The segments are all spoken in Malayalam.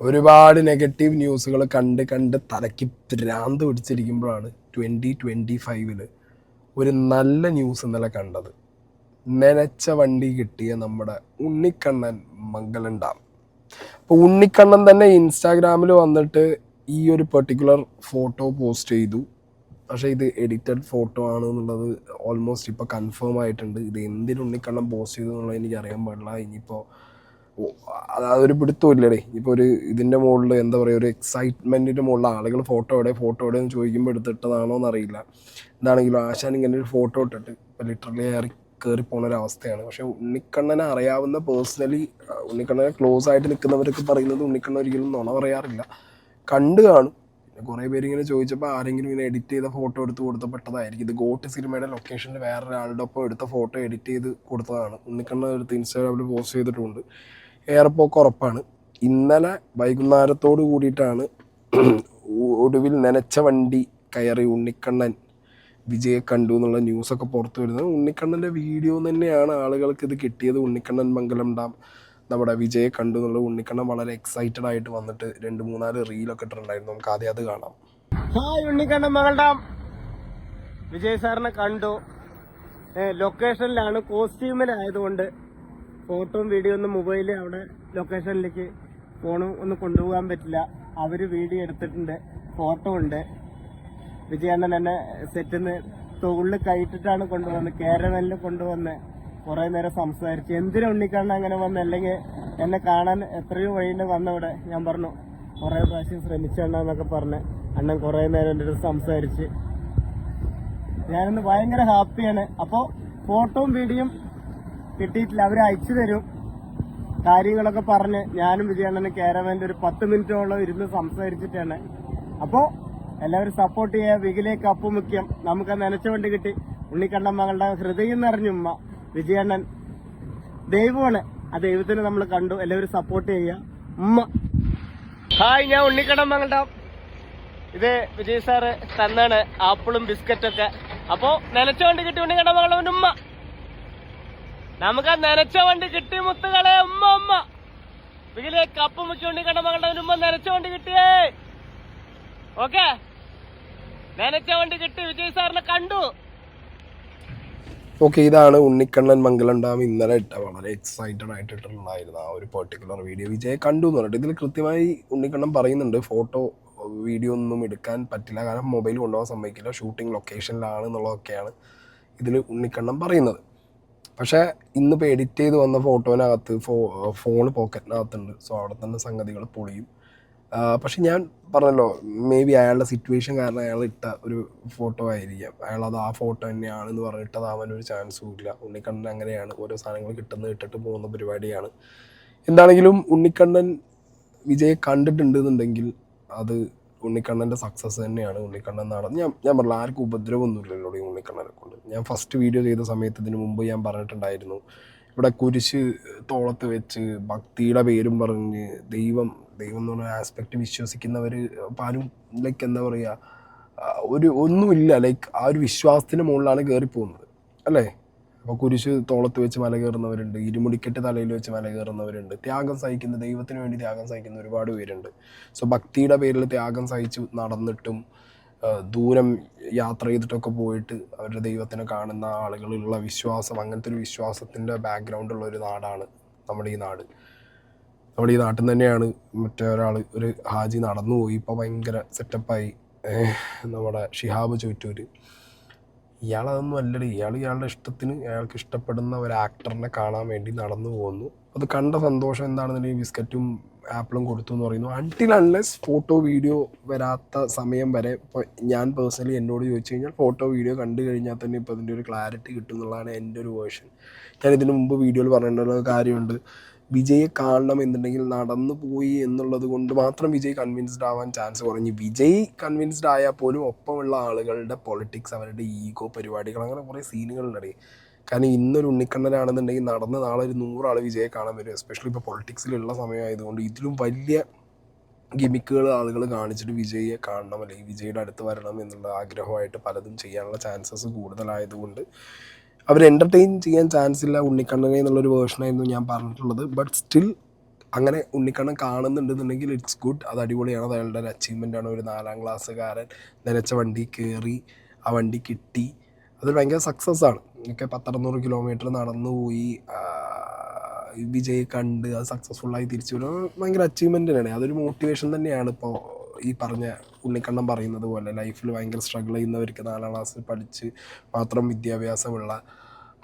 ഒരുപാട് നെഗറ്റീവ് ന്യൂസുകൾ കണ്ട് കണ്ട് തലയ്ക്ക് ഭ്രാന്ത് പിടിച്ചിരിക്കുമ്പോഴാണ് ട്വന്റി ട്വന്റി ഫൈവിൽ ഒരു നല്ല ന്യൂസ് ഇന്നലെ കണ്ടത്. നനച്ച വണ്ടി കിട്ടിയ നമ്മുടെ ഉണ്ണിക്കണ്ണൻ മംഗലം ഡാം. അപ്പോൾ ഉണ്ണിക്കണ്ണൻ തന്നെ ഇൻസ്റ്റാഗ്രാമിൽ വന്നിട്ട് ഈ ഒരു പെർട്ടിക്കുലർ ഫോട്ടോ പോസ്റ്റ് ചെയ്തു. പക്ഷേ ഇത് എഡിറ്റഡ് ഫോട്ടോ ആണ് എന്നുള്ളത് ഓൾമോസ്റ്റ് ഇപ്പോൾ കൺഫേം ആയിട്ടുണ്ട്. ഇത് എന്തിന് ഉണ്ണിക്കണ്ണൻ പോസ്റ്റ് ചെയ്തു എന്നുള്ളത് എനിക്ക് അറിയാൻ പാടില്ല. ഇനിയിപ്പോൾ അതൊരു പിടുത്തമില്ലടേ. ഇപ്പോൾ ഒരു ഇതിന്റെ മുകളിൽ എന്താ പറയുക ഒരു എക്സൈറ്റ്മെന്റിന്റെ മുകളിൽ ആളുകൾ ഫോട്ടോ എവിടെ ഫോട്ടോ എവിടെ എന്ന് ചോദിക്കുമ്പോൾ എടുത്തിട്ടതാണോ എന്നറിയില്ല. എന്താണെങ്കിലും ആശാൻ ഇങ്ങനെ ഒരു ഫോട്ടോ ഇട്ടിട്ട് ഇപ്പോൾ ലിറ്ററലി ഏറി കയറി പോകുന്ന ഒരു അവസ്ഥയാണ്. പക്ഷേ ഉണ്ണിക്കണ്ണനെ അറിയാവുന്ന പേഴ്സണലി ഉണ്ണിക്കണ്ണനെ ക്ലോസ് ആയിട്ട് നിൽക്കുന്നവരൊക്കെ പറയുന്നത് ഉണ്ണിക്കണ്ണൻ ഒരിക്കലും നുണ പറയാറില്ല. കണ്ടു കാണും. പിന്നെ കുറേ പേര് ഇങ്ങനെ ചോദിച്ചപ്പോൾ ആരെങ്കിലും ഇങ്ങനെ എഡിറ്റ് ചെയ്ത ഫോട്ടോ എടുത്ത് കൊടുത്തപ്പെട്ടതായിരിക്കും. ഇത് ഗോട്ട് സിനിമയുടെ ലൊക്കേഷനിൽ വേറൊരാളുടെ ഒപ്പം എടുത്ത ഫോട്ടോ എഡിറ്റ് ചെയ്ത് കൊടുത്തതാണ്. ഉണ്ണിക്കണ്ണൻ എടുത്ത് ഇൻസ്റ്റാഗ്രാമിൽ പോസ്റ്റ് ചെയ്തിട്ടുണ്ട്. ഏറെപ്പോക്ക് ഉറപ്പാണ്. ഇന്നലെ വൈകുന്നേരത്തോട് കൂടിയിട്ടാണ് ഒടുവിൽ നനച്ച വണ്ടി കയറി ഉണ്ണിക്കണ്ണൻ വിജയെ കണ്ടു എന്നുള്ള ന്യൂസൊക്കെ പുറത്തു വരുന്നത്. ഉണ്ണിക്കണ്ണന്റെ വീഡിയോ തന്നെയാണ് ആളുകൾക്ക് ഇത് കിട്ടിയത്. ഉണ്ണിക്കണ്ണൻ മംഗലം ഡാം നമ്മുടെ വിജയെ കണ്ടു എന്നുള്ള ഉണ്ണിക്കണ്ണൻ വളരെ എക്സൈറ്റഡ് ആയിട്ട് വന്നിട്ട് രണ്ട് മൂന്നാൽ റീലൊക്കെ ഇട്ടിട്ടുണ്ടായിരുന്നു. നമുക്ക് ആദ്യം അത് കാണാം. Hi Unnikkannan dam. വിജയ് സാറിനെ കണ്ടു. ലൊക്കേഷനിലാണ് കോസ്റ്റ്യൂമിലായതുകൊണ്ട് ഫോട്ടോയും വീഡിയോ ഒന്നും മൊബൈലിൽ അവിടെ ലൊക്കേഷനിലേക്ക് ഫോണും ഒന്നും കൊണ്ടുപോകാൻ പറ്റില്ല. അവർ വീഡിയോ എടുത്തിട്ടുണ്ട്. ഫോട്ടോ ഉണ്ട്. വിജയണ്ണൻ എന്നെ സെറ്റിൽ നിന്ന് തൊഴിൽ കയറ്റിട്ടാണ് കൊണ്ടുവന്നത് കേരളനിൽ കൊണ്ടുവന്ന് കുറെ നേരം സംസാരിച്ച്. എന്തിനാ ഉണ്ണിക്കണ്ണ അങ്ങനെ വന്ന്? അല്ലെങ്കിൽ എന്നെ കാണാൻ എത്രയോ വഴിയുണ്ട് വന്നവിടെ. ഞാൻ പറഞ്ഞു കുറെ പ്രാവശ്യം ശ്രമിച്ചെന്നൊക്കെ പറഞ്ഞ് അണ്ണൻ കുറെ നേരം എന്റെ അടുത്ത് സംസാരിച്ച്. ഞാനിന്ന് ഭയങ്കര ഹാപ്പിയാണ് അപ്പോൾ ഫോട്ടോയും വീഡിയോയും കിട്ടിയിട്ടില്ല. അവർ അയച്ചു തരും. കാര്യങ്ങളൊക്കെ പറഞ്ഞ് ഞാനും വിജയണ്ണനും കേരവന്റെ ഒരു പത്ത് മിനിറ്റോളം ഇരുന്ന് സംസാരിച്ചിട്ടാണ്. അപ്പോ എല്ലാവരും സപ്പോർട്ട് ചെയ്യുക. വികിലേക്ക് അപ്പു മുഖ്യം. നമുക്ക് നനച്ച വണ്ടി കിട്ടി. ഉണ്ണിക്കണ്ണൻ മകളുടെ ഹൃദയം നിറഞ്ഞുമ്മ വിജയണ്ണൻ. ദൈവമാണ്. ആ ദൈവത്തിന് നമ്മൾ കണ്ടു. എല്ലാവരും സപ്പോർട്ട് ചെയ്യുക. ഉമ്മ. ഹായ് ഞാൻ ഉണ്ണിക്കണ്ണൻ മകളുടെ ഇത് വിജയ് സാറ് തന്നാണ്. ആപ്പിളും ബിസ്ക്കറ്റൊക്കെ അപ്പോ നനച്ച വണ്ടി കിട്ടി ഉണ്ണിക്കണ്ണൻ മകളുടെ ഉമ്മ. നമുക്ക് ആ നനച്ച വണ്ടി കിട്ടി മുത്തുകളെ ഉമ്മ ഉമ്മ. വികിലെ കപ്പ് മുച്ചുകൊണ്ട് കണ്ട മകളുടെ ഉമ്മ നനച്ച വണ്ടി കിട്ടിയേ. ഓക്കെ? നനച്ച വണ്ടി കിട്ടി. വിജയ് സാറിനെ കണ്ടു. ഓക്കെ ഇതാണ് ഉണ്ണിക്കണ്ണൻ മംഗലം ഡാം ഇന്നലെ ഇട്ട വളരെ എക്സൈറ്റഡ് ആയിട്ട് ഇട്ടിട്ടുണ്ടായിരുന്നു ആ ഒരു പെർട്ടിക്കുലർ വീഡിയോ വിജയ കണ്ടു എന്ന് പറഞ്ഞിട്ട് ഇതിൽ കൃത്യമായി ഉണ്ണിക്കണ്ണൻ പറയുന്നുണ്ട് ഫോട്ടോ വീഡിയോ ഒന്നും എടുക്കാൻ പറ്റില്ല. കാരണം മൊബൈൽ കൊണ്ടുപോകാൻ സമ്മതിക്കില്ല. ഷൂട്ടിംഗ് ലൊക്കേഷനിലാണ് എന്നുള്ളതൊക്കെയാണ് ഇതിൽ ഉണ്ണിക്കണ്ണൻ പറയുന്നത്. പക്ഷേ ഇന്നിപ്പോൾ എഡിറ്റ് ചെയ്ത് വന്ന ഫോട്ടോനകത്ത് ഫോ ഫോൺ പോക്കറ്റിനകത്തുണ്ട് സോ അവിടെ തന്നെ സംഗതികൾ പൊളിയും. പക്ഷെ ഞാൻ പറഞ്ഞല്ലോ മേ ബി അയാളുടെ സിറ്റുവേഷൻ കാരണം അയാൾ ഇട്ട ഒരു ഫോട്ടോ ആയിരിക്കാം. അയാൾ അത് ആ ഫോട്ടോ തന്നെയാണ് തന്നെയാണെന്ന് പറഞ്ഞിട്ടതാവാൻ ഒരു ചാൻസും ഇല്ല. ഉണ്ണിക്കണ്ണൻ അങ്ങനെയാണ് ഓരോ സാധനങ്ങൾ കിട്ടുന്നത് ഇട്ടിട്ട് പോകുന്ന പരിപാടിയാണ്. എന്താണെങ്കിലും ഉണ്ണിക്കണ്ണൻ വിജയെ കണ്ടിട്ടുണ്ടെന്നുണ്ടെങ്കിൽ അത് ഉണ്ണിക്കണ്ണന്റെ സക്സസ് തന്നെയാണ്. ഉണ്ണിക്കണ്ണൻ നാടൻ. ഞാൻ ഞാൻ പറഞ്ഞില്ല ആർക്കും ഉപദ്രവമൊന്നുമില്ലല്ലോ ഈ ഉണ്ണിക്കണ്ണനെ കൊണ്ട്. ഞാൻ ഫസ്റ്റ് വീഡിയോ ചെയ്ത സമയത്ത് ഇതിനു മുമ്പ് ഞാൻ പറഞ്ഞിട്ടുണ്ടായിരുന്നു. ഇവിടെ കുരിശ് തോളത്ത് വെച്ച് ഭക്തിയുടെ പേരും പറഞ്ഞ് ദൈവം ദൈവം എന്ന് പറഞ്ഞ ആസ്പെക്റ്റ് വിശ്വസിക്കുന്നവർ പാലും ലൈക്ക് എന്താ പറയുക ഒരു ഒന്നുമില്ല. ലൈക്ക് ആ ഒരു വിശ്വാസത്തിന് മുകളിലാണ് കയറിപ്പോകുന്നത് അല്ലേ? അപ്പോൾ കുരിശ് തോളത്ത് വെച്ച് മല കയറുന്നവരുണ്ട് ഇരുമുടിക്കെട്ട് തലയിൽ വെച്ച് മല കയറുന്നവരുണ്ട്. ത്യാഗം സഹിക്കുന്ന ദൈവത്തിന് വേണ്ടി ത്യാഗം സഹിക്കുന്ന ഒരുപാട് പേരുണ്ട്. സോ ഭക്തിയുടെ പേരിൽ ത്യാഗം സഹിച്ച് നടന്നിട്ടും ദൂരം യാത്ര ചെയ്തിട്ടൊക്കെ പോയിട്ട് അവരുടെ ദൈവത്തിനെ കാണുന്ന ആളുകളുള്ള വിശ്വാസം അങ്ങനത്തെ ഒരു വിശ്വാസത്തിന്റെ ബാക്ക്ഗ്രൗണ്ടുള്ള ഒരു നാടാണ് നമ്മുടെ ഈ നാട്. നമ്മുടെ ഈ നാട്ടിൽ തന്നെയാണ് മറ്റേ ഒരാൾ ഒരു ഹാജി നടന്നു പോയി ഇപ്പോൾ ഭയങ്കര സെറ്റപ്പായി നമ്മുടെ ഷിഹാബ് ഇയാളതൊന്നും അല്ലടി. ഇയാൾ ഇയാളുടെ ഇഷ്ടത്തിന് അയാൾക്ക് ഇഷ്ടപ്പെടുന്ന ഒരു ആക്ടറിനെ കാണാൻ വേണ്ടി നടന്നു പോകുന്നു. അത് കണ്ട സന്തോഷം എന്താണെന്നുണ്ടെങ്കിൽ ബിസ്ക്കറ്റും ആപ്പിളും കൊടുത്തു എന്ന് പറയുന്നു. അൺടിൽ അൺലെസ് ഫോട്ടോ വീഡിയോ വരാത്ത സമയം വരെ ഇപ്പോൾ ഞാൻ പേഴ്സണലി എന്നോട് ചോദിച്ചു കഴിഞ്ഞാൽ ഫോട്ടോ വീഡിയോ കണ്ടു കഴിഞ്ഞാൽ തന്നെ ഇപ്പോൾ അതിന്റെ ഒരു ക്ലാരിറ്റി കിട്ടും എന്നുള്ളതാണ് എന്റെ ഒരു വേർഷൻ ഞാൻ ഇതിനു മുമ്പ് വീഡിയോയിൽ പറഞ്ഞിട്ടുള്ള കാര്യമുണ്ട്. വിജയെ കാണണം എന്നുണ്ടെങ്കിൽ നടന്നു പോയി എന്നുള്ളത് കൊണ്ട് മാത്രം വിജയ് കൺവിൻസ്ഡ് ആവാൻ ചാൻസ് കുറഞ്ഞു. വിജയ് കൺവിൻസ്ഡ് ആയാൽ പോലും ഒപ്പമുള്ള ആളുകളുടെ പൊളിറ്റിക്സ് അവരുടെ ഈഗോ പരിപാടികൾ അങ്ങനെ കുറേ സീനുകളുണ്ട് കാരണം ഇന്നൊരു ഉണ്ണിക്കണ്ണനാണെന്നുണ്ടെങ്കിൽ നടന്ന് നാളെ ഒരു നൂറാൾ വിജയെ കാണാൻ വരും. എസ്പെഷ്യലി ഇപ്പോൾ പൊളിറ്റിക്സിലുള്ള സമയമായതുകൊണ്ട് ഇതിലും വലിയ ഗിമിക്കുകൾ ആളുകൾ കാണിച്ചിട്ട് വിജയെ കാണണം. അല്ലെങ്കിൽ വിജയുടെ അടുത്ത് വരണം എന്നുള്ള ആഗ്രഹമായിട്ട് പലതും ചെയ്യാനുള്ള ചാൻസസ് കൂടുതലായതുകൊണ്ട് അവർ എന്റർടൈൻ ചെയ്യാൻ ചാൻസ് ഇല്ല ഉണ്ണിക്കണ്ണനെ എന്നുള്ളൊരു വേർഷനായിരുന്നു ഞാൻ പറഞ്ഞിട്ടുള്ളത്. ബട്ട് സ്റ്റിൽ അങ്ങനെ ഉണ്ണിക്കണ്ണൻ കാണുന്നുണ്ടെന്നുണ്ടെങ്കിൽ ഇറ്റ്സ് ഗുഡ് അത് അടിപൊളിയാണ്. അത് അയാളുടെ ഒരു അച്ചീവ്മെന്റ് ആണ്. ഒരു നാലാം ക്ലാസ്സുകാരൻ നിലച്ച വണ്ടി കയറി ആ വണ്ടി കിട്ടി. അതൊരു ഭയങ്കര സക്സസ് ആണ്. ഒക്കെ പത്തറുന്നൂറ് കിലോമീറ്റർ നടന്നു പോയി വിജയ് കണ്ട് അത് സക്സസ്ഫുള്ളായി തിരിച്ചു വരും. ഭയങ്കര അച്ചീവ്മെന്റ് തന്നെയാണ്. അതൊരു മോട്ടിവേഷൻ തന്നെയാണ് ഇപ്പോൾ ഈ പറഞ്ഞ ഉണ്ണിക്കണ്ണം പറയുന്നത് പോലെ ലൈഫിൽ ഭയങ്കര സ്ട്രഗിൾ ചെയ്യുന്നവർക്ക് നാലാം ക്ലാസ്സിൽ പഠിച്ച് മാത്രം വിദ്യാഭ്യാസമുള്ള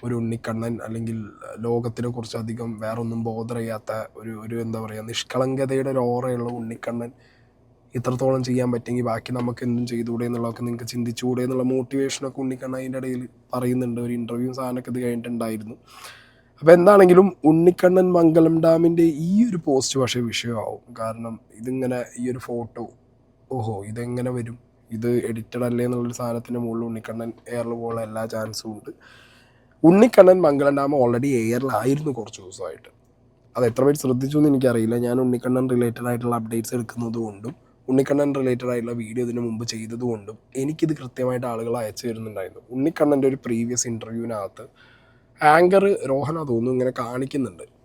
ഒരു ഉണ്ണിക്കണ്ണൻ അല്ലെങ്കിൽ ലോകത്തിനെ കുറിച്ച് അധികം വേറൊന്നും ബോധർ ചെയ്യാത്ത ഒരു ഒരു എന്താ പറയുക നിഷ്കളങ്കതയുടെ ഒരു ഓറയുള്ള ഉണ്ണിക്കണ്ണൻ ഇത്രത്തോളം ചെയ്യാൻ പറ്റുമെങ്കിൽ ബാക്കി നമുക്ക് എന്തും ചെയ്തുകൂടെ എന്നുള്ളതൊക്കെ നിങ്ങൾക്ക് ചിന്തിച്ചുകൂടെ എന്നുള്ള മോട്ടിവേഷനൊക്കെ ഉണ്ണിക്കണ്ണൻ അതിന്റെ ഇടയിൽ പറയുന്നുണ്ട്. ഒരു ഇന്റർവ്യൂ സാധനമൊക്കെ ഇത് കഴിഞ്ഞിട്ടുണ്ടായിരുന്നു. അപ്പോൾ എന്താണെങ്കിലും ഉണ്ണിക്കണ്ണൻ മംഗലം ഡാമിന്റെ ഈ ഒരു പോസ്റ്റ് പക്ഷേ വിഷയമാവും. കാരണം ഇതിങ്ങനെ ഈ ഒരു ഫോട്ടോ ഓഹോ ഇതെങ്ങനെ വരും? ഇത് എഡിറ്റഡ് അല്ലേ എന്നുള്ളൊരു സാധനത്തിന്റെ മുകളിൽ ഉണ്ണിക്കണ്ണൻ എയറിൽ പോകാനുള്ള എല്ലാ ചാൻസും ഉണ്ട്. ഉണ്ണിക്കണ്ണൻ മംഗളം ഡാം ഓൾറെഡി എയറിലായിരുന്നു കുറച്ച് ദിവസമായിട്ട്. അത് എത്ര പേര് ശ്രദ്ധിച്ചു എന്ന് എനിക്കറിയില്ല. ഞാൻ ഉണ്ണിക്കണ്ണൻ റിലേറ്റഡ് ആയിട്ടുള്ള അപ്ഡേറ്റ്സ് എടുക്കുന്നത് കൊണ്ടും ഉണ്ണിക്കണ്ണൻ റിലേറ്റഡ് ആയിട്ടുള്ള വീഡിയോ ഇതിനു മുമ്പ് ചെയ്തതുകൊണ്ടും എനിക്കിത് കൃത്യമായിട്ട് ആളുകൾ അയച്ചു തരുന്നുണ്ടായിരുന്നു. ഉണ്ണിക്കണ്ണന്റെ ഒരു പ്രീവിയസ് ഇന്റർവ്യൂവിനകത്ത് ആങ്കർ രോഹന തോന്നുന്നു ഇങ്ങനെ കാണിക്കുന്നുണ്ട്.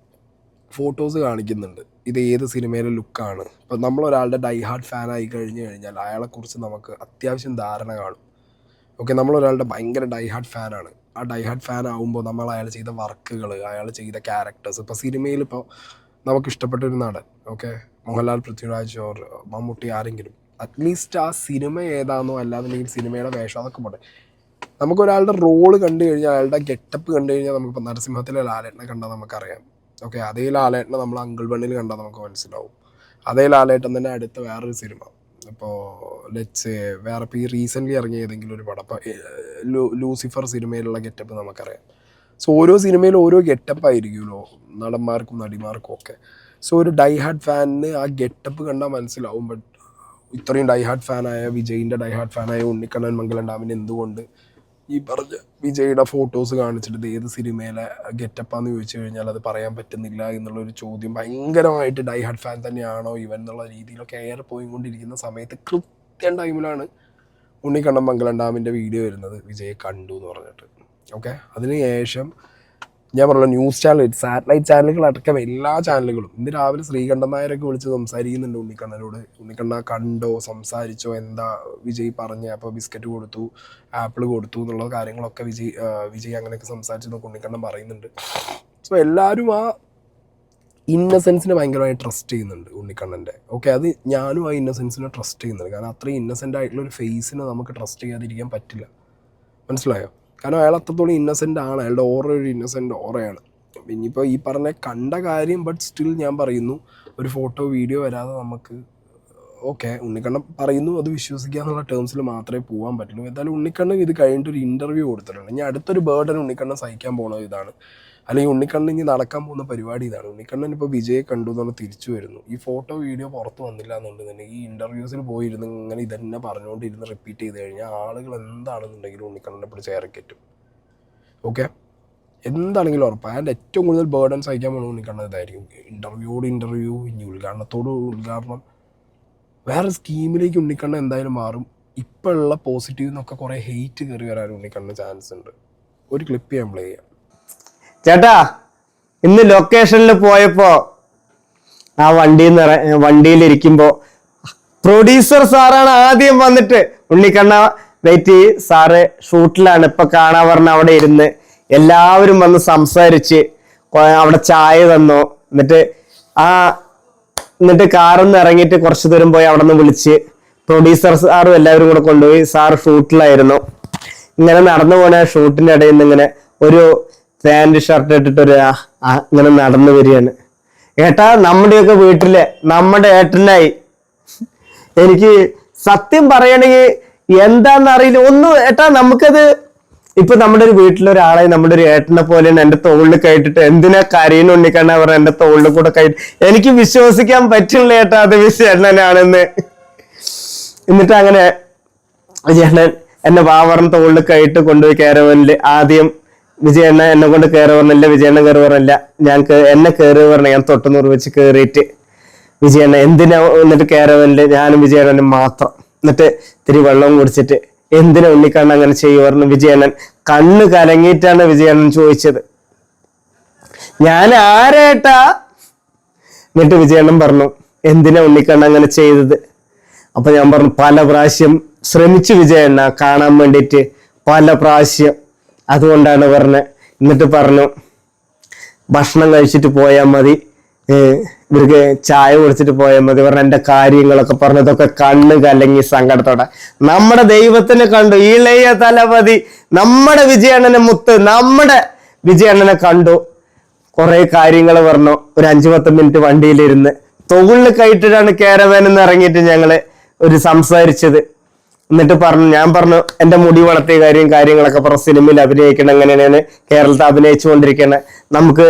ഫോട്ടോസ് കാണിക്കുന്നുണ്ട്. ഇത് ഏത് സിനിമയിലെ ലുക്കാണ്. ഇപ്പം നമ്മളൊരാളുടെ ഡൈ ഹാർട്ട് ഫാൻ ആയി കഴിഞ്ഞു കഴിഞ്ഞാൽ അയാളെക്കുറിച്ച് നമുക്ക് അത്യാവശ്യം ധാരണ കാണും. ഓക്കെ നമ്മളൊരാളുടെ ഭയങ്കര ഡൈഹാർഡ് ഫാനാണ്. ആ ഡൈഹാർഡ് ഫാൻ ആകുമ്പോൾ നമ്മൾ അയാൾ ചെയ്ത വർക്കുകൾ അയാൾ ചെയ്ത ക്യാരക്ടേഴ്സ്. ഇപ്പോൾ സിനിമയിൽ ഇപ്പോൾ നമുക്ക് ഇഷ്ടപ്പെട്ട ഒരു നടൻ ഓക്കെ മോഹൻലാൽ പൃഥ്വിരാജ് ഓർ മമ്മൂട്ടി ആരെങ്കിലും. അറ്റ്ലീസ്റ്റ് ആ സിനിമ ഏതാണെന്നോ അല്ലാന്നുണ്ടെങ്കിൽ സിനിമയുടെ വേഷം അതൊക്കെ പോട്ടെ. നമുക്കൊരാളുടെ റോൾ കണ്ടു കഴിഞ്ഞാൽ അയാളുടെ ഗെറ്റപ്പ് കണ്ടു കഴിഞ്ഞാൽ നമുക്കിപ്പോൾ നരസിംഹത്തിലെ ലാലേട്ടനെ കണ്ടാൽ നമുക്കറിയാം. ഓക്കെ അതേ ലാലേട്ടനെ നമ്മൾ അങ്കിൾ ബണ്ണിൽ കണ്ടാൽ നമുക്ക് മനസ്സിലാവും. അതേ ലാലേട്ടൻ തന്നെ അടുത്ത വേറൊരു സിനിമ. ഇപ്പോൾ ലെറ്റ്സ് വേറെ ഇപ്പോൾ ഈ റീസെന്റ്ലി ഇറങ്ങിയ ഏതെങ്കിലും ഒരു പടം. ഇപ്പോൾ ലൂസിഫർ സിനിമയിലുള്ള ഗെറ്റപ്പ് നമുക്കറിയാം. സോ ഓരോ സിനിമയിലും ഓരോ ഗെറ്റപ്പ് ആയിരിക്കുമല്ലോ നടന്മാർക്കും നടിമാർക്കും ഒക്കെ. സോ ഒരു ഡൈ ഹാർട്ട് ഫാനിന് ആ ഗെറ്റപ്പ് കണ്ടാൽ മനസ്സിലാവും. ബട്ട് ഇത്രയും ഡൈ ഹാർട്ട് ഫാനായ വിജയിന്റെ ഡൈ ഹാർട്ട് ഫാനായ ഉണ്ണിക്കണ്ണൻ മംഗലം ഡാമിന് എന്തുകൊണ്ട് ഈ പറഞ്ഞ വിജയുടെ ഫോട്ടോസ് കാണിച്ചിട്ട് ഏത് സിനിമയിലെ ഗെറ്റപ്പാന്ന് ചോദിച്ചു കഴിഞ്ഞാൽ അത് പറയാൻ പറ്റുന്നില്ല എന്നുള്ളൊരു ചോദ്യം ഭയങ്കരമായിട്ട് ഡൈ ഹാർട്ട് ഫാൻ തന്നെയാണോ ഇവൻ എന്നുള്ള രീതിയിലൊക്കെ എയർ പോയിക്കൊണ്ടിരിക്കുന്ന സമയത്ത് കൃത്യം ടൈമിലാണ് ഉണ്ണിക്കണ്ണൻ മംഗലം ഡാമിന്റെ വീഡിയോ വരുന്നത്. വിജയെ കണ്ടു എന്ന് പറഞ്ഞിട്ട്. ഓക്കെ അതിന് ശേഷം ഞാൻ പറഞ്ഞു ന്യൂസ് ചാനൽ സാറ്റലൈറ്റ് ചാനലുകൾ അടക്കം എല്ലാ ചാനലുകളും ഇന്ന് രാവിലെ ശ്രീകണ്ഠൻ നായരൊക്കെ വിളിച്ച് സംസാരിക്കുന്നുണ്ട് ഉണ്ണിക്കണ്ണനോട്. ഉണ്ണിക്കണ്ണ കണ്ടോ സംസാരിച്ചോ എന്താ വിജയ് പറഞ്ഞ? അപ്പോൾ ബിസ്ക്കറ്റ് കൊടുത്തു ആപ്പിൾ കൊടുത്തു എന്നുള്ള കാര്യങ്ങളൊക്കെ വിജയ് വിജയ് അങ്ങനെയൊക്കെ സംസാരിച്ചു എന്നൊക്കെ ഉണ്ണിക്കണ്ണൻ പറയുന്നുണ്ട്. സോ എല്ലാവരും ആ ഇന്നസെൻസിനെ ഭയങ്കരമായി ട്രസ്റ്റ് ചെയ്യുന്നുണ്ട് ഉണ്ണിക്കണ്ണന്റെ. ഓക്കെ അത് ഞാനും ആ ഇന്നസെൻസിനെ ട്രസ്റ്റ് ചെയ്യുന്നുണ്ട്. കാരണം അത്രയും ഇന്നസെന്റ് ആയിട്ടുള്ള ഒരു ഫേസിനെ നമുക്ക് ട്രസ്റ്റ് ചെയ്യാതിരിക്കാൻ പറ്റില്ല. മനസ്സിലായോ? കാരണം അയാൾ അത്രത്തോളം ഇന്നസെന്റ് ആണ്. അയാളുടെ ഓറ ഒരു ഇന്നസെന്റ് ഓറയാണ് ഇനിയിപ്പോൾ ഈ പറഞ്ഞ കണ്ട കാര്യം ബട്ട് സ്റ്റിൽ ഞാൻ പറയുന്നു ഒരു ഫോട്ടോ വീഡിയോ വരാതെ നമുക്ക് ഓക്കെ ഉണ്ണിക്കണ്ണൻ പറയുന്നു അത് വിശ്വസിക്കുക എന്നുള്ള ടേംസിൽ മാത്രമേ പോകാൻ പറ്റുള്ളൂ. എന്തായാലും ഉണ്ണിക്കണ്ണൻ ഇത് കഴിഞ്ഞിട്ട് ഒരു ഇന്റർവ്യൂ കൊടുത്തിട്ടുണ്ട്. ഇനി അടുത്തൊരു ബേർഡൻ ഉണ്ണിക്കണ്ണൻ സഹിക്കാൻ പോകുന്നത് ഇതാണ്. അല്ലെങ്കിൽ ഉണ്ണിക്കണ്ണൻ ഇനി നടക്കാൻ പോകുന്ന പരിപാടി ഇതാണ്. ഉണ്ണിക്കണ്ണൻ ഇപ്പോൾ വിജയെ കണ്ടു എന്നുള്ള തിരിച്ചു വരുന്നു. ഈ ഫോട്ടോ വീഡിയോ പുറത്ത് വന്നില്ല എന്നുണ്ടെന്നുണ്ടെങ്കിൽ ഈ ഇന്റർവ്യൂസിൽ പോയിരുന്ന് ഇങ്ങനെ ഇതന്നെ പറഞ്ഞുകൊണ്ടിരുന്ന് റിപ്പീറ്റ് ചെയ്ത് കഴിഞ്ഞാൽ ആളുകൾ എന്താണെന്നുണ്ടെങ്കിലും ഉണ്ണിക്കണ്ണനെ പിടിച്ച് ഇറക്കിറ്റും ഓക്കെ എന്താണെങ്കിലും ഉറപ്പാണ് അതിന്റെ ഏറ്റവും കൂടുതൽ ബേർഡൻ സഹിക്കാൻ പോകുന്ന ഉണ്ണിക്കണ്ണൻ ഇതായിരിക്കും. ഇന്റർവ്യൂയോട് ഇന്റർവ്യൂ ഇനി ഉദ്ഘാടനത്തോട് ഉദ്ഘാടനം. വേറെ സ്കീമിലേക്ക് ഉണ്ണിക്കണ്ണൻ എന്തായാലും മാറും. ഇപ്പോഴുള്ള പോസിറ്റീവ് എന്നൊക്കെ കുറേ ഹെയ്റ്റ് കയറി വരാൻ ഉണ്ണിക്കണ്ണൻ ചാൻസ് ഉണ്ട്. ഒരു ക്ലിപ്പ് ഞാൻ പ്ലേ ചെയ്യാം. ചേട്ടാ ഇന്ന് ലൊക്കേഷനിൽ പോയപ്പോ ആ വണ്ടിയിൽ നിന്ന് വണ്ടിയിലിരിക്കുമ്പോ പ്രൊഡ്യൂസർ സാറാണ് ആദ്യം വന്നിട്ട്. ഉണ്ണിക്കണ്ണ വെയിറ്റ് സാറ് ഷൂട്ടിലാണ് ഇപ്പൊ കാണാൻ പറഞ്ഞ അവിടെ ഇരുന്ന്. എല്ലാവരും വന്ന് സംസാരിച്ച് അവിടെ ചായ തന്നു. എന്നിട്ട് ആ എന്നിട്ട് കാറിൽ നിന്ന് ഇറങ്ങിയിട്ട് കുറച്ച് ദൂരം പോയി അവിടെ നിന്ന് വിളിച്ച് പ്രൊഡ്യൂസർ സാറും എല്ലാവരും കൂടെ കൊണ്ടുപോയി. സാർ ഷൂട്ടിലായിരുന്നു. ഇങ്ങനെ നടന്നു പോണ ഷൂട്ടിന്റെ ഇടയിൽ നിന്ന് ഇങ്ങനെ ഒരു പാന്റ് ഷർട്ട് ഇട്ടിട്ട് ഒരു ഇങ്ങനെ നടന്നു വരികയാണ്. ഏട്ടാ നമ്മുടെയൊക്കെ വീട്ടിലെ നമ്മുടെ ഏട്ടനായി. എനിക്ക് സത്യം പറയണെങ്കിൽ എന്താണെന്നറിയില്ല ഒന്നും ഏട്ടാ നമുക്കത് ഇപ്പൊ നമ്മുടെ ഒരു വീട്ടിലൊരാളെ നമ്മുടെ ഒരു ഏട്ടനെ പോലെയാണ് എന്റെ തോളിൽ കയറ്റിട്ട് എന്തിനാ കരയുന്ന ഉണ്ണിക്കണ്ണ പറഞ്ഞ എന്റെ തോളിൽ കൂടെ കയറ്റി എനിക്ക് വിശ്വസിക്കാൻ പറ്റില്ല ഏട്ടാ അത് വിശ്വനാണെന്ന് എന്നിട്ട് അങ്ങനെ ചേട്ടൻ എന്നെ വാവറിന് തോളിൽ കയറ്റ് കൊണ്ടുപോയി കയറവനിൽ ആദ്യം വിജയണ്ണ എന്നെ കൊണ്ട് കയറി പറഞ്ഞില്ല വിജയണ്ണ കയറി പറഞ്ഞില്ല ഞാൻ എന്നെ കയറി പറഞ്ഞ ഞാൻ തൊട്ടുനൂറ് വെച്ച് കയറിയിട്ട് വിജയണ്ണ എന്തിനാ എന്നിട്ട് കയറി വന്നില്ല ഞാനും വിജയണ്ണനും മാത്രം. എന്നിട്ട് ഇത്തിരി വെള്ളം കുടിച്ചിട്ട് എന്തിനാ ഉണ്ണിക്കണ്ണ അങ്ങനെ ചെയ്യുമായിരുന്നു വിജയണ്ണൻ കണ്ണ് കലങ്ങിയിട്ടാണ് വിജയണ്ണൻ ചോദിച്ചത്. ഞാൻ ആരേട്ടാ? എന്നിട്ട് വിജയണ്ണൻ പറഞ്ഞു എന്തിനാ ഉണ്ണിക്കണ്ണ അങ്ങനെ ചെയ്തത്? അപ്പൊ ഞാൻ പറഞ്ഞു പല പ്രാവശ്യം ശ്രമിച്ചു വിജയണ്ണ കാണാൻ വേണ്ടിയിട്ട്. പല പ്രാവശ്യം. അതുകൊണ്ടാണ് പറഞ്ഞത് എന്നിട്ട് പറഞ്ഞു ഭക്ഷണം കഴിച്ചിട്ട് പോയാൽ മതി. ഇവർക്ക് ചായ കുടിച്ചിട്ട് പോയാൽ മതി. പറഞ്ഞ എന്റെ കാര്യങ്ങളൊക്കെ പറഞ്ഞതൊക്കെ കണ്ണ് കലങ്ങി സങ്കടത്തോടെ. നമ്മുടെ ദൈവത്തിനെ കണ്ടു ഇളയ തലപതി നമ്മുടെ വിജയണ്ണനെ മുത്ത് നമ്മുടെ വിജയണ്ണനെ കണ്ടു. കുറേ കാര്യങ്ങൾ പറഞ്ഞു ഒരു അഞ്ചു പത്ത് മിനിറ്റ് വണ്ടിയിലിരുന്ന്. തൊഴിൽ കയറ്റിട്ടാണ് കേരവേനെന്ന് നിന്ന് ഇറങ്ങിയിട്ട് ഞങ്ങൾ ഒരു സംസാരിച്ചത്. എന്നിട്ട് പറഞ്ഞു ഞാൻ പറഞ്ഞു എന്റെ മുടി വളർത്തിയ കാര്യം കാര്യങ്ങളൊക്കെ പറഞ്ഞു സിനിമയിൽ അഭിനയിക്കണം എങ്ങനെയാണ് കേരളത്തിൽ അഭിനയിച്ചു കൊണ്ടിരിക്കണേ നമുക്ക്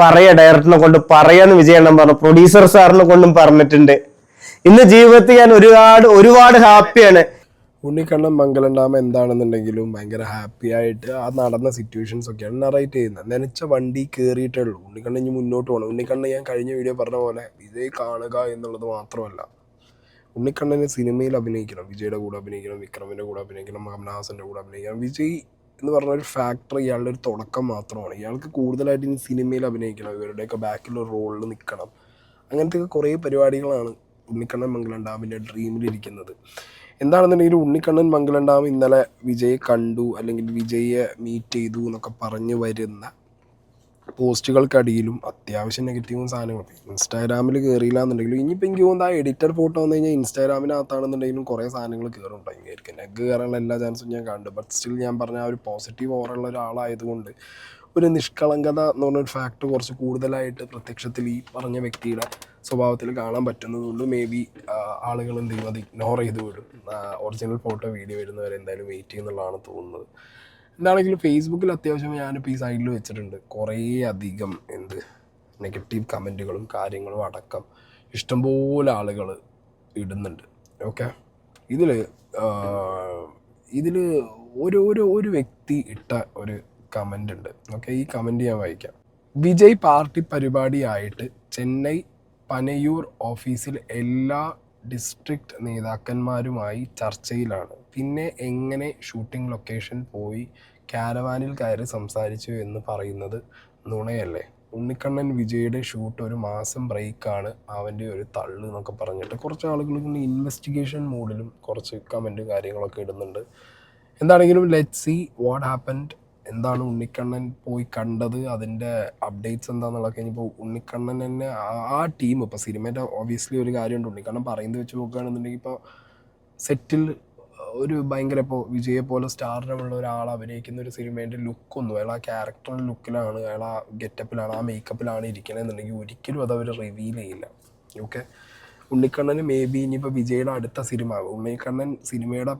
പറയ ഡയറക്ടറിനെ കൊണ്ട് പറയാന്ന് വിജയണ്ണം പറഞ്ഞു പ്രൊഡ്യൂസർ സാറിനെ കൊണ്ടും പറഞ്ഞിട്ടുണ്ട്. ഇന്ന് ജീവിതത്തിൽ ഞാൻ ഒരുപാട് ഒരുപാട് ഹാപ്പിയാണ് ഉണ്ണിക്കണ്ണൻ മംഗലം ഡാം എന്താണെന്നുണ്ടെങ്കിലും ഭയങ്കര ഹാപ്പി ആയിട്ട് ആ നടന്ന സിറ്റുവേഷൻസ് ഒക്കെയാണ് നറേറ്റ് ചെയ്യുന്നത്. നനച്ച വണ്ടി കയറിയിട്ടേ ഉള്ളൂ. ഉണ്ണിക്കണ്ണൻ ഇനി മുന്നോട്ട് പോകണം. ഉണ്ണിക്കണ്ണൻ ഞാൻ കഴിഞ്ഞ വീഡിയോ പറഞ്ഞ പോലെ വിജയ് കാണുക എന്നുള്ളത് മാത്രമല്ല. ഉണ്ണിക്കണ്ണന് സിനിമയിൽ അഭിനയിക്കണം വിജയുടെ കൂടെ അഭിനയിക്കണം വിക്രമിന്റെ കൂടെ അഭിനയിക്കണം കമലഹാസന്റെ കൂടെ അഭിനയിക്കണം. വിജയ് എന്ന് പറഞ്ഞ ഒരു ഫാക്ടർ ഇയാളുടെ ഒരു തുടക്കം മാത്രമാണ്. ഇയാൾക്ക് കൂടുതലായിട്ട് ഇനി സിനിമയിൽ അഭിനയിക്കണം ഇവരുടെയൊക്കെ ബാക്കിലുള്ള റോളിൽ നിൽക്കണം അങ്ങനത്തെ കുറേ പരിപാടികളാണ് ഉണ്ണിക്കണ്ണൻ മംഗലം ഡാമിന്റെ ഡ്രീമിലിരിക്കുന്നത് എന്താണെന്നുണ്ടെങ്കിൽ ഉണ്ണിക്കണ്ണൻ മംഗലം ഇന്നലെ വിജയെ കണ്ടു അല്ലെങ്കിൽ വിജയെ മീറ്റ് ചെയ്തു എന്നൊക്കെ പറഞ്ഞു വരുന്ന പോസ്റ്റുകൾക്കടിയിലും അത്യാവശ്യം നെഗറ്റീവും സാധനങ്ങളും ഇൻസ്റ്റാഗ്രാമിൽ കയറിയില്ല എന്നുണ്ടെങ്കിലും ഇനിയിപ്പോൾ എനിക്ക് തോന്നുന്നത് ആ എഡിറ്റഡ് ഫോട്ടോ വന്നു കഴിഞ്ഞാൽ ഇൻസ്റ്റാഗ്രാമിനകത്താണെന്നുണ്ടെങ്കിലും കുറേ സാധനങ്ങൾ കയറുണ്ടായിരിക്കും നെഗ് കയറാനുള്ള എല്ലാ ചാൻസും ഞാൻ കണ്ടു. ബട്ട് സ്റ്റിൽ ഞാൻ പറഞ്ഞ ആ ഒരു പോസിറ്റീവ് ഓറുള്ള ഒരാളായതുകൊണ്ട് ഒരു നിഷ്കളങ്കത എന്ന് പറഞ്ഞൊരു ഫാക്ട് കുറച്ച് കൂടുതലായിട്ട് പ്രത്യക്ഷത്തിൽ ഈ പറഞ്ഞ വ്യക്തിയുടെ സ്വഭാവത്തിൽ കാണാൻ പറ്റുന്നതുകൊണ്ട് മേ ബി ആളുകൾ എന്ത് ചെയ്യും? അത് ഇഗ്നോർ ചെയ്ത് വിടും. ഒറിജിനൽ ഫോട്ടോ വീഡിയോ വരുന്നവരെ എന്തായാലും വെയിറ്റ് ചെയ്യുന്നുള്ളതാണ് തോന്നുന്നത്. എന്താണെങ്കിലും ഫേസ്ബുക്കിൽ അത്യാവശ്യം ഞാനിപ്പോൾ ഈ സൈഡിൽ വെച്ചിട്ടുണ്ട്. കുറേ അധികം എന്ത് നെഗറ്റീവ് കമന്റുകളും കാര്യങ്ങളും അടക്കം ഇഷ്ടംപോലെ ആളുകൾ ഇടുന്നുണ്ട്. ഓക്കെ ഇതിൽ ഇതിൽ ഒരു ഒരു ഒരു വ്യക്തി ഇട്ട ഒരു കമന്റ് ഉണ്ട്. ഓക്കെ ഈ കമന്റ് ഞാൻ വായിക്കാം. വിജയ് പാർട്ടി പരിപാടിയായിട്ട് ചെന്നൈ പനയൂർ ഓഫീസിൽ എല്ലാ ഡിസ്ട്രിക്ട് നേതാക്കന്മാരുമായി ചർച്ചയിലാണ്. പിന്നെ എങ്ങനെ ഷൂട്ടിംഗ് ലൊക്കേഷൻ പോയി കാരവാനിൽ കയറി സംസാരിച്ചു എന്ന് പറയുന്നത് നുണയല്ലേ? ഉണ്ണിക്കണ്ണൻ വിജയുടെ ഷൂട്ട് ഒരു മാസം ബ്രേക്കാണ് അവന്റെ ഒരു തള്ളു എന്നൊക്കെ പറഞ്ഞിട്ട് കുറച്ച് ആളുകൾ ഇങ്ങനെ ഇൻവെസ്റ്റിഗേഷൻ മോഡിലും കുറച്ച് കമന്റ് കാര്യങ്ങളൊക്കെ ഇടുന്നുണ്ട്. എന്താണെങ്കിലും ലെറ്റ് സി വാട്ട് ഹാപ്പൻഡ് എന്താണ് ഉണ്ണിക്കണ്ണൻ പോയി കണ്ടത്? അതിന്റെ അപ്ഡേറ്റ്സ് എന്താണെന്നുള്ളതൊക്കെ ഇനിയിപ്പോൾ ഉണ്ണിക്കണ്ണൻ തന്നെ ആ- ടീം ഇപ്പോൾ സിനിമേന്റെ ഓബിയസ്ലി ഒരു കാര്യമുണ്ട്. ഉണ്ണിക്കണ്ണൻ പറയുന്നത് വെച്ച് നോക്കുകയാണെന്നുണ്ടെങ്കിൽ ഇപ്പോൾ സെറ്റിൽ ഒരു ഭയങ്കര ഇപ്പോൾ വിജയെ പോലെ സ്റ്റാറിനുള്ള ഒരാൾ അഭിനയിക്കുന്ന ഒരു സിനിമേന്റെ ലുക്കൊന്നും അയാൾ ആ ക്യാരക്ടറിന്റെ ലുക്കിലാണ് അയാൾ ആ ഗെറ്റപ്പിലാണ് ആ മേക്കപ്പിലാണ് ഇരിക്കണമെന്നുണ്ടെങ്കിൽ ഒരിക്കലും അത് അവർ റിവീൽ ചെയ്യില്ല. ഓക്കെ ഉണ്ണിക്കണ്ണന് മേ ബി ഇനിയിപ്പോൾ വിജയുടെ അടുത്ത സിനിമ ഉണ്ണിക്കണ്ണൻ സിനിമയുടെ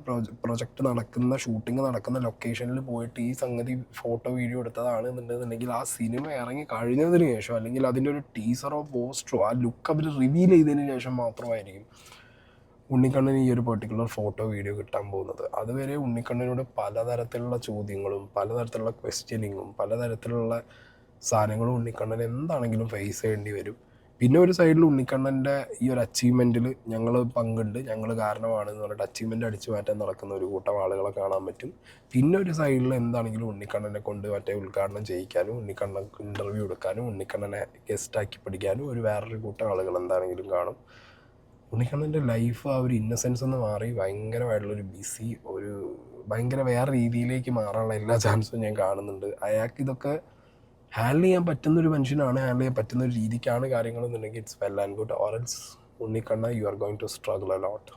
പ്രൊജക്റ്റ് നടക്കുന്ന ഷൂട്ടിംഗ് നടക്കുന്ന ലൊക്കേഷനിൽ പോയിട്ട് ഈ സംഗതി ഫോട്ടോ വീഡിയോ എടുത്തതാണ് എന്നുണ്ടെന്നുണ്ടെങ്കിൽ ആ സിനിമ ഇറങ്ങി കഴിഞ്ഞതിന് ശേഷം അല്ലെങ്കിൽ അതിന്റെ ഒരു ടീസറോ പോസ്റ്ററോ ആ ലുക്ക് അവർ റിവീൽ ചെയ്തതിന് ശേഷം മാത്രമായിരിക്കും ഉണ്ണിക്കണ്ണന് ഈ ഒരു പെർട്ടിക്കുലർ ഫോട്ടോ വീഡിയോ കിട്ടാൻ പോകുന്നത്. അതുവരെ ഉണ്ണിക്കണ്ണനോട് പലതരത്തിലുള്ള ചോദ്യങ്ങളും പലതരത്തിലുള്ള ക്വസ്റ്റ്യനിങ്ങും പലതരത്തിലുള്ള സാധനങ്ങളും ഉണ്ണിക്കണ്ണൻ എന്താണെങ്കിലും ഫേസ് ചെയ്യേണ്ടി വരും. പിന്നെ ഒരു സൈഡിൽ ഉണ്ണിക്കണ്ണന്റെ ഈ ഒരു അച്ചീവ്മെന്റിൽ ഞങ്ങൾ പങ്കുണ്ട്. ഞങ്ങൾ കാരണമാണ് എന്ന് പറഞ്ഞിട്ട് അച്ചീവ്മെന്റ് അടിച്ചു മാറ്റാൻ നടക്കുന്ന ഒരു കൂട്ടം ആളുകളെ കാണാൻ പറ്റും. പിന്നെ ഒരു സൈഡിൽ എന്താണെങ്കിലും ഉണ്ണിക്കണ്ണനെ കൊണ്ട് മറ്റേ ഉദ്ഘാടനം ചെയ്യിക്കാനും ഉണ്ണിക്കണ്ണൻ ഇന്റർവ്യൂ എടുക്കാനും ഉണ്ണിക്കണ്ണനെ ഗസ്റ്റാക്കി പഠിക്കാനും ഒരു വേറൊരു കൂട്ടം ആളുകൾ എന്താണെങ്കിലും കാണും. ഉണ്ണിക്കണ്ണന്റെ ലൈഫ് ആ ഒരു ഇന്നസെൻസ് എന്ന് മാറി ഭയങ്കരമായിട്ടുള്ളൊരു ബിസി ഒരു ഭയങ്കര വേറെ രീതിയിലേക്ക് മാറാനുള്ള എല്ലാ ചാൻസും ഞാൻ കാണുന്നുണ്ട്. അയാൾക്ക് ഇതൊക്കെ ഹാൻഡിൽ ചെയ്യാൻ പറ്റുന്ന ഒരു മനുഷ്യനാണ് ഹാൻഡിൽ ചെയ്യാൻ പറ്റുന്ന ഒരു രീതിക്കാണ് കാര്യങ്ങളെന്നുണ്ടെങ്കിൽ it's well and good or else ഉണ്ണിക്കണ്ണ you are going to struggle a lot